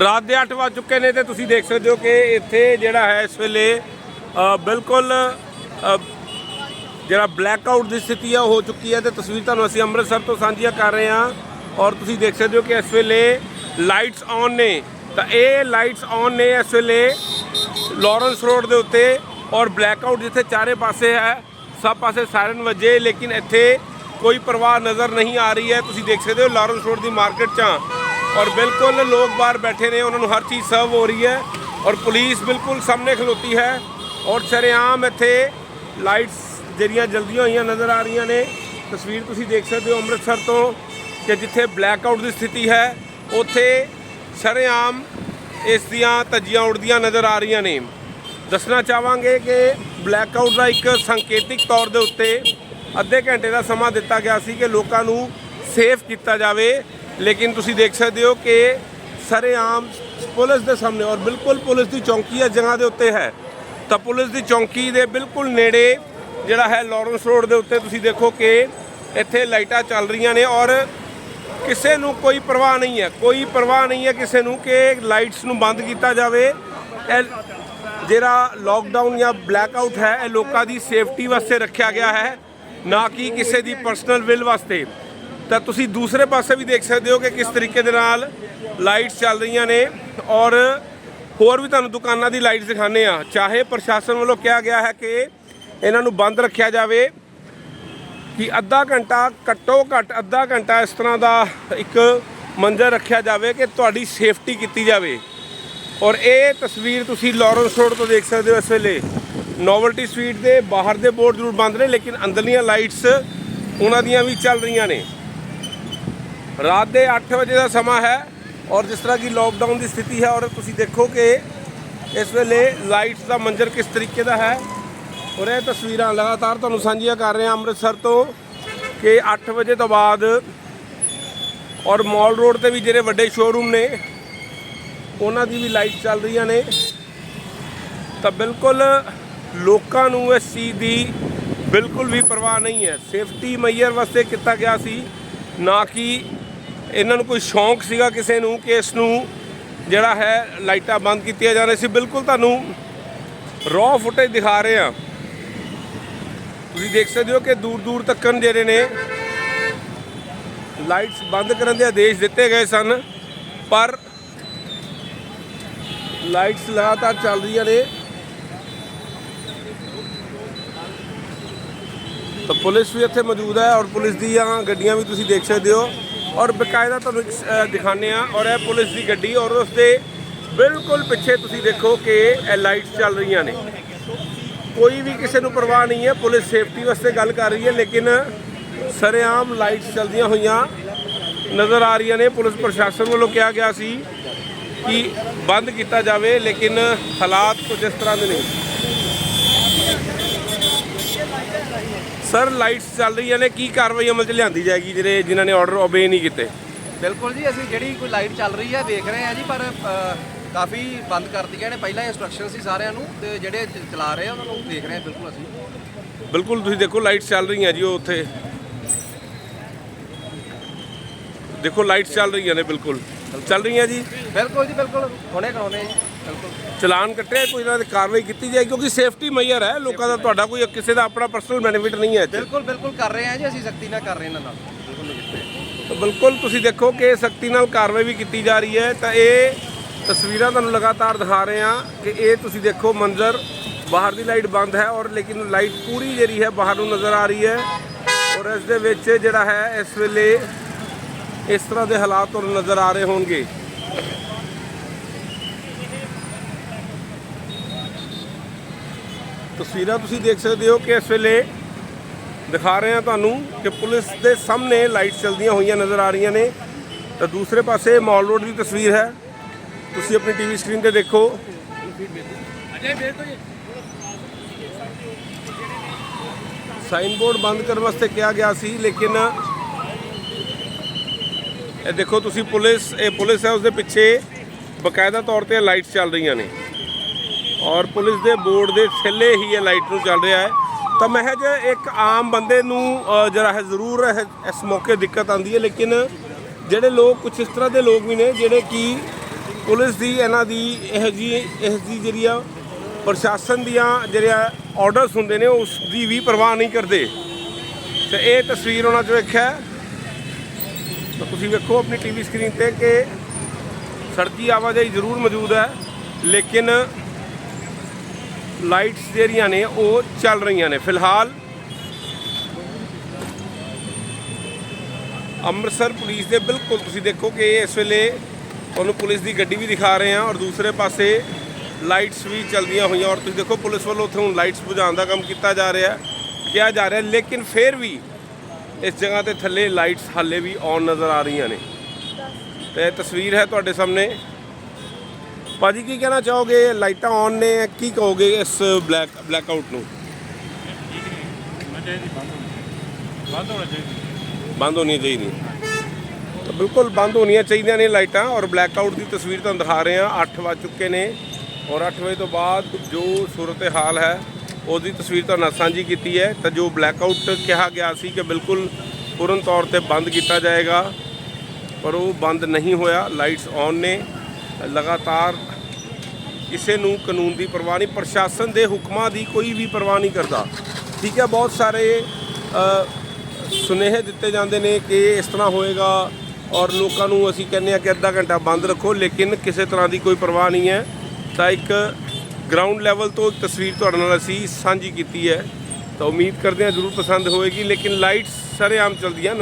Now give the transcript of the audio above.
ਰਾਤ ਦੇ 8 ਵੱਜ ਚੁੱਕੇ ਨੇ ਤੇ ਤੁਸੀਂ ਦੇਖ ਸਕਦੇ ਹੋ ਕਿ ਇੱਥੇ ਜਿਹੜਾ ਹੈ ਇਸ ਵੇਲੇ ਬਿਲਕੁਲ ਜਿਹੜਾ ਬਲੈਕ ਆਊਟ ਦੀ ਸਥਿਤੀ ਆ, ਉਹ ਹੋ ਚੁੱਕੀ ਹੈ ਤੇ ਤਸਵੀਰ ਤੁਹਾਨੂੰ ਅਸੀਂ ਅੰਮ੍ਰਿਤਸਰ ਤੋਂ ਸਾਂਝੀਆਂ ਕਰ ਰਹੇ ਹਾਂ ਔਰ ਤੁਸੀਂ ਦੇਖ ਸਕਦੇ ਹੋ ਕਿ ਇਸ ਵੇਲੇ ਲਾਈਟਸ ਔਨ ਨੇ। ਤਾਂ ਇਹ ਲਾਈਟਸ ਔਨ ਨੇ ਇਸ ਵੇਲੇ ਲਾਰੈਂਸ ਰੋਡ ਦੇ ਉੱਤੇ ਔਰ ਬਲੈਕ ਆਊਟ ਜਿੱਥੇ ਚਾਰੇ ਪਾਸੇ ਹੈ, ਸਭ ਪਾਸੇ ਸਾਇਰਨ ਵੱਜੇ, ਲੇਕਿਨ ਇੱਥੇ ਕੋਈ ਪਰਵਾਹ ਨਜ਼ਰ ਨਹੀਂ ਆ ਰਹੀ ਹੈ। ਤੁਸੀਂ ਦੇਖ ਸਕਦੇ ਹੋ ਲਾਰੈਂਸ ਰੋਡ ਦੀ ਮਾਰਕੀਟ 'ਚ ਹਾਂ ਔਰ ਬਿਲਕੁਲ ਲੋਕ ਬਾਹਰ ਬੈਠੇ ਨੇ, ਉਹਨਾਂ ਨੂੰ ਹਰ ਚੀਜ਼ ਸਰਵ ਹੋ ਰਹੀ ਹੈ ਔਰ ਪੁਲਿਸ ਬਿਲਕੁਲ ਸਾਹਮਣੇ ਖਲੋਤੀ ਹੈ ਔਰ ਸ਼ਰੇਆਮ ਇੱਥੇ ਲਾਈਟਸ ਜਿਹੜੀਆਂ ਜਲਦੀਆਂ ਹੋਈਆਂ ਨਜ਼ਰ ਆ ਰਹੀਆਂ ਨੇ। ਤਸਵੀਰ ਤੁਸੀਂ ਦੇਖ ਸਕਦੇ ਹੋ ਅੰਮ੍ਰਿਤਸਰ ਤੋਂ ਕਿ ਜਿੱਥੇ ਬਲੈਕ ਆਊਟ ਦੀ ਸਥਿਤੀ ਹੈ, ਉੱਥੇ ਸ਼ਰੇਆਮ ਇਸ ਦੀਆਂ ਧੱਜੀਆਂ ਉੱਡਦੀਆਂ ਨਜ਼ਰ ਆ ਰਹੀਆਂ ਨੇ। ਦੱਸਣਾ ਚਾਹਾਂਗੇ ਕਿ ਬਲੈਕ ਆਊਟ ਦਾ ਇੱਕ ਸੰਕੇਤਿਕ ਤੌਰ ਦੇ ਉੱਤੇ ਅੱਧੇ ਘੰਟੇ ਦਾ ਸਮਾਂ ਦਿੱਤਾ ਗਿਆ ਸੀ ਕਿ ਲੋਕਾਂ ਨੂੰ ਸੇਫ ਕੀਤਾ ਜਾਵੇ। ਲੇਕਿਨ ਤੁਸੀਂ ਦੇਖ ਸਕਦੇ ਹੋ ਕਿ ਸਰੇਆਮ ਪੁਲਿਸ ਦੇ ਸਾਹਮਣੇ ਔਰ ਬਿਲਕੁਲ ਪੁਲਿਸ ਦੀ ਚੌਂਕੀ ਇਸ ਜਗ੍ਹਾ ਦੇ ਉੱਤੇ ਹੈ। ਤਾਂ ਪੁਲਿਸ ਦੀ ਚੌਂਕੀ ਦੇ ਬਿਲਕੁਲ ਨੇੜੇ ਜਿਹੜਾ ਹੈ ਲਾਰੈਂਸ ਰੋਡ ਦੇ ਉੱਤੇ ਤੁਸੀਂ ਦੇਖੋ ਕਿ ਇੱਥੇ ਲਾਈਟਾਂ ਚੱਲ ਰਹੀਆਂ ਨੇ ਔਰ ਕਿਸੇ ਨੂੰ ਕੋਈ ਪਰਵਾਹ ਨਹੀਂ ਹੈ। ਕੋਈ ਪਰਵਾਹ ਨਹੀਂ ਹੈ ਕਿਸੇ ਨੂੰ ਕਿ ਲਾਈਟਸ ਨੂੰ ਬੰਦ ਕੀਤਾ ਜਾਵੇ। ਇਹ ਜਿਹੜਾ ਲੋਕਡਾਊਨ ਜਾਂ ਬਲੈਕ ਆਊਟ ਹੈ, ਇਹ ਲੋਕਾਂ ਦੀ ਸੇਫਟੀ ਵਾਸਤੇ ਰੱਖਿਆ ਗਿਆ ਹੈ, ਨਾ ਕਿ ਕਿਸੇ ਦੀ ਪਰਸਨਲ ਵਿਲ ਵਾਸਤੇ। ਤਾਂ ਤੁਸੀਂ ਦੂਸਰੇ ਪਾਸੇ ਵੀ ਦੇਖ ਸਕਦੇ ਹੋ ਕਿ ਕਿਸ ਤਰੀਕੇ ਦੇ ਨਾਲ ਲਾਈਟਸ ਚੱਲ ਰਹੀਆਂ ਨੇ ਔਰ ਹੋਰ ਵੀ ਤੁਹਾਨੂੰ ਦੁਕਾਨਾਂ ਦੀ ਲਾਈਟਸ ਦਿਖਾਣੇ ਆ ਚਾਹੇ ਪ੍ਰਸ਼ਾਸਨ ਵੱਲੋਂ ਕਿਹਾ ਗਿਆ ਹੈ ਕਿ ਇਹਨਾਂ ਨੂੰ ਬੰਦ ਰੱਖਿਆ ਜਾਵੇ, ਕਿ ਅੱਧਾ ਘੰਟਾ, ਘੱਟੋ ਘੱਟ ਅੱਧਾ ਘੰਟਾ ਇਸ ਤਰ੍ਹਾਂ ਦਾ ਇੱਕ ਮੰਜ਼ਰ ਰੱਖਿਆ ਜਾਵੇ ਕਿ ਤੁਹਾਡੀ ਸੇਫਟੀ ਕੀਤੀ ਜਾਵੇ। ਔਰ ਇਹ ਤਸਵੀਰ ਤੁਸੀਂ ਲਾਰੈਂਸ ਰੋਡ ਤੋਂ ਦੇਖ ਸਕਦੇ ਹੋ ਇਸ ਵੇਲੇ। ਨੋਵਲਟੀ ਸਵੀਟ ਦੇ ਬਾਹਰ ਦੇ ਬੋਰਡ ਜ਼ਰੂਰ ਬੰਦ ਨੇ, ਲੇਕਿਨ ਅੰਦਰਲੀਆਂ ਲਾਈਟਸ ਉਹਨਾਂ ਦੀਆਂ ਵੀ ਚੱਲ ਰਹੀਆਂ ਨੇ। ਰਾਤ ਦੇ 8 ਵਜੇ ਦਾ ਸਮਾਂ ਹੈ ਔਰ ਜਿਸ ਤਰ੍ਹਾਂ ਕਿ ਲੋਕਡਾਊਨ ਦੀ ਸਥਿਤੀ ਹੈ ਔਰ ਤੁਸੀਂ ਦੇਖੋ ਕਿ ਇਸ ਵੇਲੇ ਲਾਈਟਸ ਦਾ ਮੰਜ਼ਰ ਕਿਸ ਤਰੀਕੇ ਦਾ ਹੈ। ਔਰ ਇਹ ਤਸਵੀਰਾਂ ਲਗਾਤਾਰ ਤੁਹਾਨੂੰ ਸਾਂਝੀਆਂ ਕਰ ਰਹੇ ਹਾਂ ਅੰਮ੍ਰਿਤਸਰ ਤੋਂ ਕਿ 8 ਵਜੇ ਤੋਂ ਬਾਅਦ ਔਰ ਮਾਲ ਰੋਡ ਤੇ ਵੀ ਜਿਹੜੇ ਵੱਡੇ ਸ਼ੋਰੂਮ ਨੇ, ਉਹਨਾਂ ਦੀ ਵੀ ਲਾਈਟ ਚੱਲ ਰਹੀਆਂ ਨੇ। ਤਾਂ ਬਿਲਕੁਲ ਲੋਕਾਂ ਨੂੰ ਇਸ ਚੀਜ਼ ਦੀ ਬਿਲਕੁਲ ਵੀ ਪਰਵਾਹ ਨਹੀਂ ਹੈ। ਸੇਫਟੀ ਮਈਅਰ ਵਾਸਤੇ ਕੀਤਾ ਗਿਆ ਸੀ, ਨਾ ਕਿ ਇਹਨਾਂ ਨੂੰ ਕੋਈ ਸ਼ੌਂਕ ਸੀਗਾ ਕਿਸੇ ਨੂੰ ਕਿ ਇਸ ਨੂੰ ਜਿਹੜਾ ਹੈ ਲਾਈਟਾਂ ਬੰਦ ਕੀਤੀਆਂ ਜਾ ਰਹੀਆਂ ਸੀ। ਬਿਲਕੁਲ ਤੁਹਾਨੂੰ ਰॉ ਫੁਟੇਜ ਦਿਖਾ ਰਹੇ ਹਾਂ। ਤੁਸੀਂ ਦੇਖ ਸਕਦੇ ਹੋ ਕਿ ਦੂਰ ਦੂਰ ਤੱਕਨ ਜਿਹੜੇ ਨੇ ਲਾਈਟਸ ਬੰਦ ਕਰਨ ਦੇ ਆਦੇਸ਼ ਦਿੱਤੇ ਗਏ ਸਨ। ਪਰ ਲਾਈਟਸ ਲਗਾਤਾਰ ਚੱਲ ਰਹੀਆਂ ਨੇ। ਤਾਂ ਪੁਲਿਸ ਵੀ ਇੱਥੇ ਮੌਜੂਦ ਹੈ ਔਰ ਪੁਲਿਸ ਦੀਆਂ ਗੱਡੀਆਂ ਵੀ ਤੁਸੀਂ ਦੇਖ ਸਕਦੇ ਹੋ। ਔਰ ਬਕਾਇਦਾ ਤੁਹਾਨੂੰ ਇੱਕ, ਦਿਖਾਉਂਦੇ ਆ ਔਰ ਇਹ ਪੁਲਿਸ ਦੀ ਗੱਡੀ ਔਰ ਉਸ ਦੇ ਬਿਲਕੁਲ ਪਿੱਛੇ ਤੁਸੀਂ ਦੇਖੋ ਕਿ ਇਹ ਲਾਈਟਸ ਚੱਲ ਰਹੀਆਂ ਨੇ। ਕੋਈ ਵੀ ਕਿਸੇ ਨੂੰ ਪਰਵਾਹ ਨਹੀਂ ਹੈ ਪੁਲਿਸ ਸੇਫਟੀ ਵਾਸਤੇ ਗੱਲ ਕਰ ਰਹੀ ਹੈ ਲੇਕਿਨ ਸਰੇਆਮ ਲਾਈਟਸ ਚੱਲਦੀਆਂ ਹੋਈਆਂ ਨਜ਼ਰ ਆ ਰਹੀਆਂ ਨੇ। ਪੁਲਿਸ ਪ੍ਰਸ਼ਾਸਨ ਵੱਲੋਂ ਕਿਹਾ ਗਿਆ ਸੀ ਕਿ ਬੰਦ ਕੀਤਾ ਜਾਵੇ ਲੇਕਿਨ ਹਾਲਾਤ ਕੁਝ ਇਸ ਤਰ੍ਹਾਂ ਦੇ ਨਹੀਂ ਸਰ ਲਾਈਟਸ ਚੱਲ ਰਹੀਆਂ ਨੇ ਕੀ ਕਾਰਵਾਈ ਅਮਲ 'ਚ ਲਿਆਂਦੀ ਜਾਏਗੀ ਜਿਹੜੇ ਜਿਨ੍ਹਾਂ ਨੇ ਆਰਡਰ ਓਬੇ ਨਹੀਂ ਕੀਤੇ? ਬਿਲਕੁਲ ਜੀ ਅਸੀਂ ਜਿਹੜੀ ਕੋਈ ਲਾਈਟ ਚੱਲ ਰਹੀ ਹੈ ਦੇਖ ਰਹੇ ਹਾਂ ਜੀ ਪਰ ਅ, ਕਾਫੀ ਬੰਦ ਕਰ ਦਿੱਤੀਆਂ ਨੇ। ਪਹਿਲਾਂ ਇੰਸਟਰਕਸ਼ਨ ਸੀ ਸਾਰਿਆਂ ਨੂੰ ਤੇ ਜਿਹੜੇ ਚ- ਚਲਾ ਰਹੇ ਆ ਉਹਨਾਂ ਨੂੰ ਦੇਖ ਰਹੇ ਹਾਂ ਬਿਲਕੁਲ ਅਸੀਂ। ਬਿਲਕੁਲ ਤੁਸੀਂ ਦੇਖੋ ਲਾਈਟਸ ਚੱਲ ਰਹੀਆਂ ਜੀ ਉਹ ਉੱਥੇ। ਦੇਖੋ ਲਾਈਟਸ ਚੱਲ ਰਹੀਆਂ ਨੇ ਬਿਲਕੁਲ। ਚੱਲ ਰਹੀਆਂ ਜੀ? ਬਿਲਕੁਲ ਜੀ ਬਿਲਕੁਲ ਹੁਣੇ ਕਰਾਉਣੇ ਆ ਜੀ। ਚਲਾਨ ਕੱਟਿਆ ਕੋਈ ਇਹਨਾਂ ਦੀ ਕਾਰਵਾਈ ਕੀਤੀ ਜਾਏ ਕਿਉਂਕਿ ਸੇਫਟੀ ਮਈਅਰ ਹੈ। ਲੋਕਾਂ ਦਾ ਤੁਹਾਡਾ ਕੋਈ ਕਿਸੇ ਦਾ ਆਪਣਾ ਪਰਸਨਲ ਬੈਨੀਫਿਟ ਨਹੀਂ ਹੈ ਇੱਥੇ। ਬਿਲਕੁਲ ਬਿਲਕੁਲ ਕਰ ਰਹੇ ਹਾਂ ਜੀ ਅਸੀਂ ਸਖਤੀ ਨਾਲ ਕਰ ਰਹੇ ਇਹਨਾਂ ਨਾਲ ਬਿਲਕੁਲ ਨਹੀਂ ਕੀਤੇ ਤਾਂ ਬਿਲਕੁਲ ਤੁਸੀਂ ਦੇਖੋ ਕਿ ਸਖਤੀ ਨਾਲ ਕਾਰਵਾਈ ਵੀ ਕੀਤੀ ਜਾ ਰਹੀ ਹੈ। ਤਾਂ ਇਹ ਤਸਵੀਰਾਂ ਤੁਹਾਨੂੰ ਲਗਾਤਾਰ ਦਿਖਾ ਰਹੇ ਹਾਂ ਕਿ ਇਹ ਤੁਸੀਂ ਦੇਖੋ ਮੰਜ਼ਰ ਬਾਹਰ ਦੀ ਲਾਈਟ ਬੰਦ ਹੈ ਔਰ ਲੇਕਿਨ ਲਾਈਟ ਪੂਰੀ ਜਿਹੜੀ ਹੈ ਬਾਹਰ ਨੂੰ ਨਜ਼ਰ ਆ ਰਹੀ ਹੈ। ਔਰ ਇਸ ਦੇ ਵਿੱਚ ਜਿਹੜਾ ਹੈ ਇਸ ਵੇਲੇ ਇਸ ਤਰ੍ਹਾਂ ਦੇ ਹਾਲਾਤ ਤੁਹਾਨੂੰ ਨਜ਼ਰ ਆ ਰਹੇ ਹੋਣਗੇ। ਤਸਵੀਰਾਂ ਤੁਸੀਂ ਦੇਖ ਸਕਦੇ ਹੋ ਕਿ ਇਸ ਵੇਲੇ ਦਿਖਾ ਰਹੇ ਹਾਂ ਤੁਹਾਨੂੰ ਕਿ ਪੁਲਿਸ ਦੇ ਸਾਹਮਣੇ ਲਾਈਟ ਚਲਦੀਆਂ ਹੋਈਆਂ ਨਜ਼ਰ ਆ ਰਹੀਆਂ ਨੇ। ਤਾਂ ਦੂਸਰੇ ਪਾਸੇ ਮਾਲ ਰੋਡ ਦੀ ਤਸਵੀਰ ਹੈ। ਤੁਸੀਂ ਆਪਣੀ ਟੀਵੀ ਸਕਰੀਨ ਤੇ ਦੇਖੋ। ਸਾਈਨ ਬੋਰਡ ਬੰਦ ਕਰਨ ਵਾਸਤੇ ਕਿਹਾ ਗਿਆ ਸੀ, ਲੇਕਿਨ ਇਹ ਦੇਖੋ ਤੁਸੀਂ ਪੁਲਿਸ, ਇਹ ਪੁਲਿਸ ਹੈ ਉਸ ਦੇ ਪਿੱਛੇ ਬਕਾਇਦਾ ਤੌਰ ਤੇ ਲਾਈਟਸ ਚੱਲ ਰਹੀਆਂ ਨੇ। ਔਰ ਪੁਲਿਸ ਦੇ ਬੋਰਡ ਦੇ ਥੱਲੇ ਹੀ ਇਹ ਲਾਈਟ ਨੂੰ ਚੱਲ ਰਿਹਾ ਹੈ ਤਾਂ ਮਹਿਜ ਇੱਕ ਆਮ ਬੰਦੇ ਨੂੰ ਅ, ਜਿਹੜਾ ਹੈ ਜ਼ਰੂਰ ਇਹ- ਇਸ ਮੌਕੇ ਦਿੱਕਤ ਆਉਂਦੀ ਹੈ ਲੇਕਿਨ ਜਿਹੜੇ ਲੋਕ ਕੁਝ ਇਸ ਤਰ੍ਹਾਂ ਦੇ ਲੋਕ ਵੀ ਨੇ ਜਿਹੜੇ ਕਿ ਪੁਲਿਸ ਦੀ ਇਹਨਾਂ ਦੀ ਇਹ ਜੀ ਇਸ ਦੀ ਜਿਹੜੀ ਆ ਪ੍ਰਸ਼ਾਸਨ ਦੀਆਂ ਜਿਹੜੀਆਂ ਆਰਡਰਸ ਹੁੰਦੇ ਨੇ ਉਸ ਦੀ ਵੀ ਪਰਵਾਹ ਨਹੀਂ ਕਰਦੇ ਤੇ ਇਹ ਤਸਵੀਰ ਉਹਨਾਂ 'ਚੋਂ ਵੇਖਿਆ ਹੈ। ਤਾਂ ਤੁਸੀਂ ਵੇਖੋ ਆਪਣੀ ਟੀਵੀ ਸਕਰੀਨ ਤੇ ਕਿ ਸੜਕੀ ਆਵਾਜਾਈ ਜ਼ਰੂਰ ਮੌਜੂਦ ਹੈ ਲੇਕਿਨ ਲਾਈਟਸ ਜਿਹੜੀਆਂ ਨੇ ਉਹ ਚੱਲ ਰਹੀਆਂ ਨੇ। ਫਿਲਹਾਲ ਅੰਮ੍ਰਿਤਸਰ ਪੁਲਿਸ ਦੇ ਬਿਲਕੁਲ ਤੁਸੀਂ ਦੇਖੋ ਕਿ ਇਸ ਵੇਲੇ ਤੁਹਾਨੂੰ ਪੁਲਿਸ ਦੀ ਗੱਡੀ ਵੀ ਦਿਖਾ ਰਹੇ ਹਾਂ ਔਰ ਦੂਸਰੇ ਪਾਸੇ ਲਾਈਟਸ ਵੀ ਚੱਲਦੀਆਂ ਹੋਈਆਂ ਔਰ ਤੁਸੀਂ ਦੇਖੋ ਪੁਲਿਸ ਵੱਲੋਂ ਉੱਥੇ ਹੁਣ ਲਾਈਟਸ ਬੁਝਾਉਣ ਦਾ ਕੰਮ ਕੀਤਾ ਜਾ ਰਿਹਾ, ਕਿਹਾ ਜਾ ਰਿਹਾ, ਲੇਕਿਨ ਫਿਰ ਵੀ ਇਸ ਜਗ੍ਹਾ ਤੇ ਥੱਲੇ ਲਾਈਟਸ ਹਾਲੇ ਵੀ ਔਨ ਨਜ਼ਰ ਆ ਰਹੀਆਂ ਨੇ। ਤੇ ਤਸਵੀਰ ਹੈ ਤੁਹਾਡੇ ਸਾਹਮਣੇ। ਭਾਜੀ ਕੀ ਕਹਿਣਾ ਚਾਹੋਗੇ? ਲਾਈਟਾਂ ਔਨ ਨੇ ਕੀ ਕਹੋਗੇ ਇਸ ਬਲੈਕ ਬਲੈਕ ਆਊਟ ਨੂੰ? ਚਾਹੀਦੀ ਬੰਦ ਹੋਣੀ ਬੰਦ ਹੋਣਾ ਚਾਹੀਦੀ। ਤਾਂ ਬਿਲਕੁਲ ਬੰਦ ਹੋਣੀਆਂ ਚਾਹੀਦੀਆਂ ਨੇ ਲਾਈਟਾਂ ਔਰ ਬਲੈਕ ਆਊਟ ਦੀ ਤਸਵੀਰ ਤੁਹਾਨੂੰ ਦਿਖਾ ਰਹੇ ਹਾਂ। 8 ਵੱਜ ਚੁੱਕੇ ਨੇ ਔਰ 8 ਵਜੇ ਤੋਂ ਬਾਅਦ ਜੋ ਸੂਰਤ ਹਾਲ ਹੈ ਉਹਦੀ ਤਸਵੀਰ ਤੁਹਾਨੂੰ ਨਾਲ ਸਾਂਝੀ ਕੀਤੀ ਹੈ। ਤਾਂ ਜੋ ਬਲੈਕ ਆਊਟ ਕਿਹਾ ਗਿਆ ਸੀ ਕਿ ਬਿਲਕੁਲ ਪੂਰਨ ਤੌਰ ਤੇ ਬੰਦ ਕੀਤਾ ਜਾਏਗਾ ਪਰ ਉਹ ਬੰਦ ਨਹੀਂ ਹੋਇਆ। ਲਾਈਟਸ ਔਨ ਨੇ। ਲਗਾਤਾਰ ਕਿਸੇ ਨੂੰ ਕਾਨੂੰਨ ਦੀ ਪਰਵਾਹ ਨਹੀਂ, ਪ੍ਰਸ਼ਾਸਨ ਦੇ ਹੁਕਮਾਂ ਦੀ ਕੋਈ ਵੀ ਪਰਵਾਹ ਨਹੀਂ ਕਰਦਾ। ਠੀਕ ਹੈ, ਬਹੁਤ ਸਾਰੇ ਸੁਨੇਹੇ ਦਿੱਤੇ ਜਾਂਦੇ ਨੇ ਕਿ ਇਸ ਤਰ੍ਹਾਂ ਹੋਏਗਾ ਔਰ ਲੋਕਾਂ ਨੂੰ ਅਸੀਂ ਕਹਿੰਦੇ ਆ ਕਿ ਅੱਧਾ ਘੰਟਾ ਬੰਦ ਰੱਖੋ, ਲੇਕਿਨ ਕਿਸੇ ਤਰ੍ਹਾਂ ਦੀ ਕੋਈ ਪਰਵਾਹ ਨਹੀਂ ਹੈ। ਤਾਂ ਇੱਕ ਗਰਾਊਂਡ ਲੈਵਲ ਤੋਂ ਇੱਕ ਤਸਵੀਰ ਤੁਹਾਡੇ ਨਾਲ ਅਸੀਂ ਸਾਂਝੀ ਕੀਤੀ ਹੈ। ਤਾਂ ਉਮੀਦ ਕਰਦੇ ਹਾਂ ਜ਼ਰੂਰ ਪਸੰਦ ਹੋਏਗੀ, ਲੇਕਿਨ ਲਾਈਟਸ ਸਰੇਆਮ ਚਲਦੀਆਂ